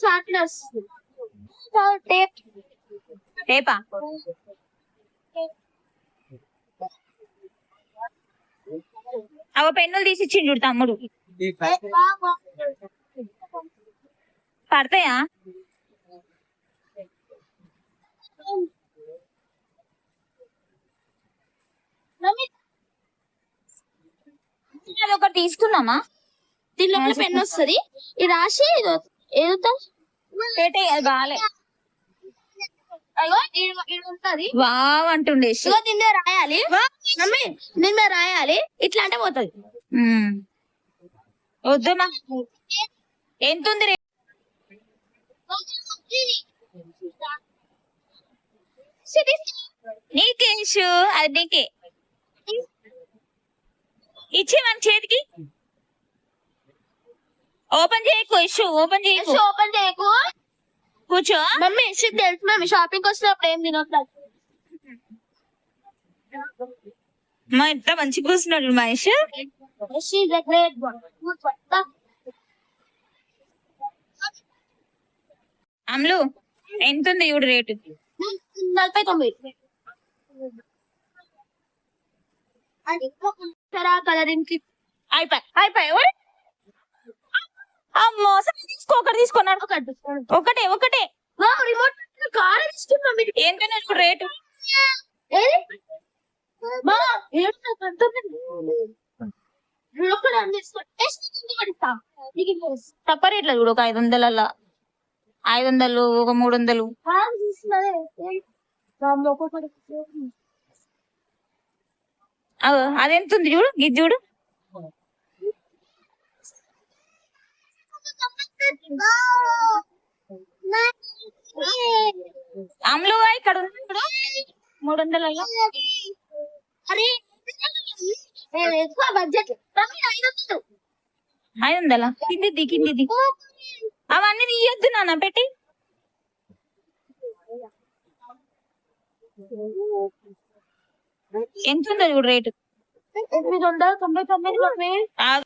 Sharpeners tape? టేపా అవ పెన్నులు తీసి ఇచ్చిండు చూడు తమ్ముడు. పడతాయా? అది ఒకటి తీసుకున్నామా దీనిలో పెన్ వస్తుంది. ఇది రాసి ఏదో పేటే అది బాగాలే అయ్యో ఈడ- ఈడ ఉంటది. వావ్ అంటుండే ఇగో దీని మీద రాయాలి. మమ్మీ దీని మీద రాయాలి. ఇట్లా అంటే పోతుంది. వద్దమ్మా. ఎంత ఉంది రే? నీకే ఇష్యూ అది నీకే. ఇచ్చే మన చేతికి. ఓపెన్ చేయకు ఇష్యూ ఓపెన్ చేయకు ఓపెన్ చేయకు కూర్చో మమ్మీ ఇష్యూ తెలుసు మమ్మీ షాపింగ్ వస్తున్నప్పుడు ఏం తినొద్దు మా ఎంత మంచి కూర్చున్నాడు మహేష్. అమ్లు ఎంత ఉంది చూడు రేటు నలభై తొమ్మిది అయిపోయి అయిపోయి. అమ్మో సరే తీసుకో ఒకటి తీసుకున్నాడు ఒకటే ఒకటే రిమోట్ కార్ తీసుకున్నా మీరు. చూడు రేటు తప్ప రేట్ల చూడు ఒక ఐదు వందలల్లా ఐదు వందలు ఒక మూడు వందలు. అగో, అదెంత ఉంది చూడు? ఇది చూడు. అమ్లు ఇక్కడ ఉంది చూడు. మూడు అరే ఎక్కువ బడ్జెట్ ఐదు వందలు. వందలా కిందిది కిందిది అవన్నీ తీయొద్దు నాన్న పెట్టి. ఎంత ఉందో చూడు రేటు? ఎనిమిది వందల తొంభై తొమ్మిది.